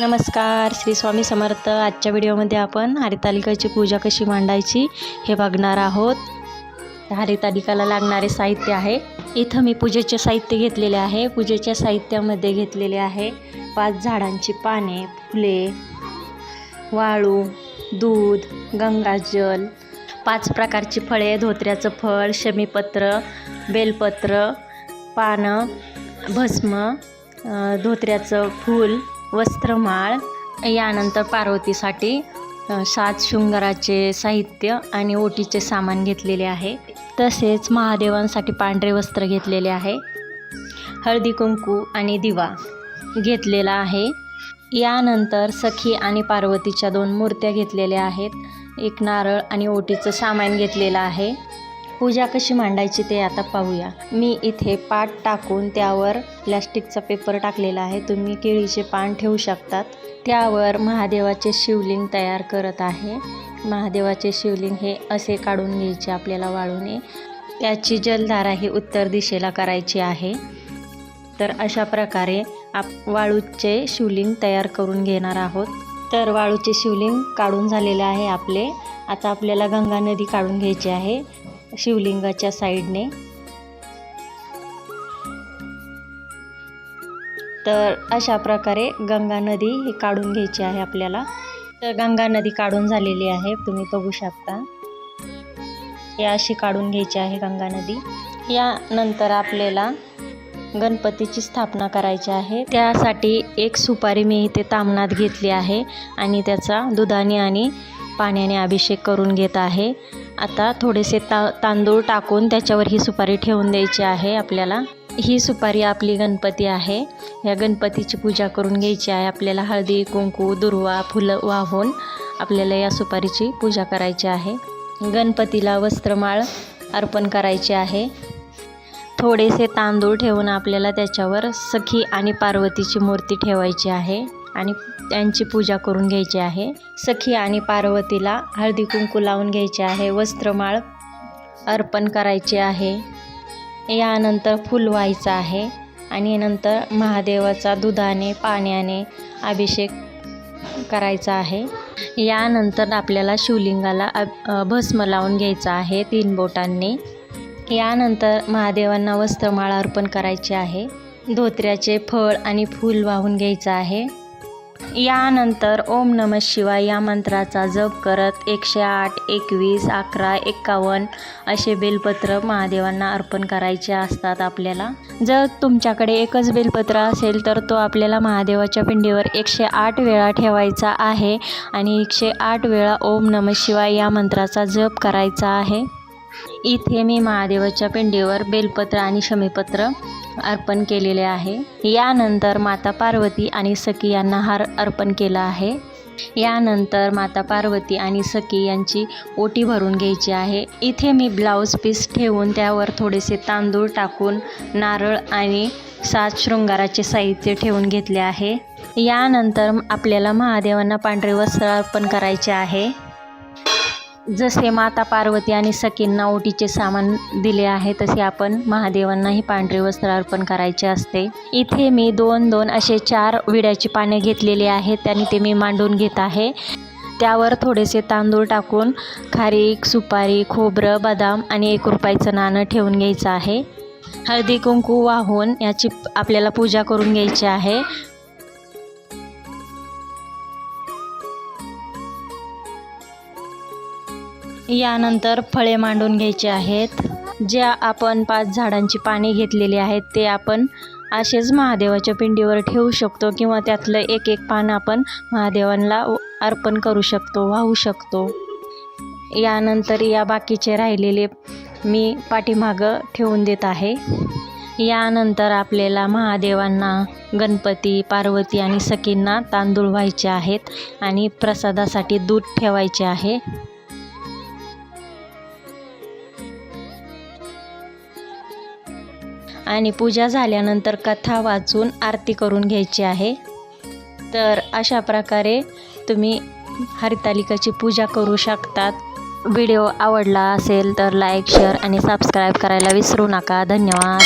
नमस्कार श्री स्वामी समर्थ. आजच्या व्हिडिओमध्ये आपण हरितालिकाची पूजा कशी मांडायची हे बघणार आहोत. हरितालिकाला लागणारे साहित्य आहे. इथं मी पूजेचे साहित्य घेतलेले आहे. पूजेच्या साहित्यामध्ये घेतलेले आहे पाच झाडांची पाने फुले वाळू दूध गंगाजल पाच प्रकारची फळे धोत्र्याचं फळ शमीपत्र बेलपत्र पानं भस्म धोत्र्याचं फूल वस्त्रमाळ यानंतर पार्वतीसाठी सात शृंगाराचे साहित्य आणि ओटीचे सामान घेतलेले आहे. तसेच महादेवांसाठी पांढरे वस्त्र घेतलेले आहे. हळदी कुंकू आणि दिवा घेतलेला आहे. यानंतर सखी आणि पार्वतीच्या दोन मूर्त्या घेतलेल्या आहेत. एक नारळ आणि ओटीचं सामान घेतलेलं आहे. पूजा कशी मांडायची ते आता पाहूया. मी इथे पाट टाकून त्यावर प्लॅस्टिकचा पेपर टाकलेला आहे. तुम्ही केळीचे पान ठेवू शकतात. त्यावर महादेवाचे शिवलिंग तयार करत आहे. महादेवाचे शिवलिंग हे असे काढून घ्यायचे आपल्याला वाळूने. त्याची जलधारा ही उत्तर दिशेला करायची आहे. तर अशा प्रकारे आप वाळूचे शिवलिंग तयार करून घेणार आहोत. तर वाळूचे शिवलिंग काढून झालेले आहे आपले. आता आपल्याला गंगा नदी काढून घ्यायची आहे. शिवलिंगाच्या साईडने. तर अशा प्रकारे गंगा नदी ही काढून घ्यायची आहे आपल्याला. तर गंगा नदी काढून झालेली आहे तुम्ही बघू शकता. या अशी काढून घ्यायची आहे गंगा नदी. यानंतर आपल्याला गणपतीची स्थापना करायची आहे. त्यासाठी एक सुपारी मी इथे तामणात घेतली आहे आणि त्याचा दुधाने आणि पाण्याने अभिषेक करून घेत आहे. आता थोडेसे ता तांदूळ टाकून त्याच्यावर ही सुपारी ठेवून द्यायची आहे आपल्याला. ही सुपारी आपली गणपती आहे. या गणपतीची पूजा करून घ्यायची आहे. आपल्याला हळदी कुंकू दुर्वा फुलं वाहून आपल्याला या सुपारीची पूजा करायची आहे. गणपतीला वस्त्रमाळ अर्पण करायची आहे. थोडेसे तांदूळ ठेवून आपल्याला त्याच्यावर सखी आणि पार्वतीची मूर्ती ठेवायची आहे. आणि त्यांची पूजा करून घ्यायची आहे. सखी आणि पार्वतीला हळदी कुंकू लावून घ्यायचे आहे. वस्त्रमाळ अर्पण करायचे आहे. यानंतर फूल व्हायचं आहे आणि नंतर महादेवाचा दुधाने पाण्याने अभिषेक करायचा आहे. यानंतर आपल्याला शिवलिंगाला भस्म लावून घ्यायचा आहे तीन बोटांनी. यानंतर महादेवांना वस्त्रमाळ अर्पण करायची आहे. धोत्र्याचे फळ आणि फूल वाहून घ्यायचं आहे. यानंतर ओम नम शिवाय या मंत्राचा जप करत एकशे आठ एकवीस अकरा एक्कावन्न असे बेलपत्र महादेवांना अर्पण करायचे असतात आपल्याला. जर तुमच्याकडे एकच बेलपत्र असेल तर तो आपल्याला महादेवाच्या पिंडीवर एकशे आठ वेळा ठेवायचा आहे आणि एकशे आठ वेळा ओम नम शिवाय या मंत्राचा जप करायचा आहे. इथे मी महादेवाच्या पिंडीवर बेलपत्र आणि शमीपत्र अर्पण केलेले आहे. यानंतर माता पार्वती आणि सखी यांना हार अर्पण केला आहे. यानंतर माता पार्वती आणि सखी यांची ओटी भरून घ्यायची आहे. इथे मी ब्लाऊज पीस ठेवून त्यावर थोडेसे तांदूळ टाकून नारळ आणि सात शृंगाराचे साहित्य ठेवून घेतले आहे. यानंतर आपल्याला महादेवांना पांढरे वस्त्र अर्पण करायचे आहे. जसे माता पार्वती आणि सखींना ओटीचे सामान दिले आहे तसे आपण महादेवांनाही पांढरे वस्त्र अर्पण करायचे असते. इथे मी दोन दोन असे चार विड्याची पाने घेतलेली आहेत त्यांनी ते मी मांडून घेत आहे. त्यावर थोडेसे तांदूळ टाकून खारीक सुपारी खोबरं बदाम आणि एक रुपयाचं नाणं ठेवून घ्यायचं आहे. हळदी कुंकू वाहून याची आपल्याला पूजा करून घ्यायची आहे. यानंतर फळे मांडून घ्यायचे आहेत. ज्या आपण पाच झाडांची पाने घेतलेली आहेत ते आपण असेच महादेवाच्या पिंडीवर ठेवू शकतो किंवा त्यातलं एक एक पान आपण महादेवांना अर्पण करू शकतो वाहू शकतो. यानंतर या बाकीचे राहिलेले मी पाठीमागं ठेवून देत आहे. यानंतर आपल्याला महादेवांना गणपती पार्वती आणि सखींना तांदूळ व्हायचे आहेत आणि प्रसादासाठी दूध ठेवायचे आहे. आणि पूजा झाल्यानंतर कथा वाचून आरती करून घ्यायची आहे. तर अशा प्रकारे तुम्ही हरितालिकाची पूजा करू शकतात. व्हिडिओ आवडला असेल तर लाईक शेअर आणि सबस्क्राईब करायला विसरू नका. धन्यवाद.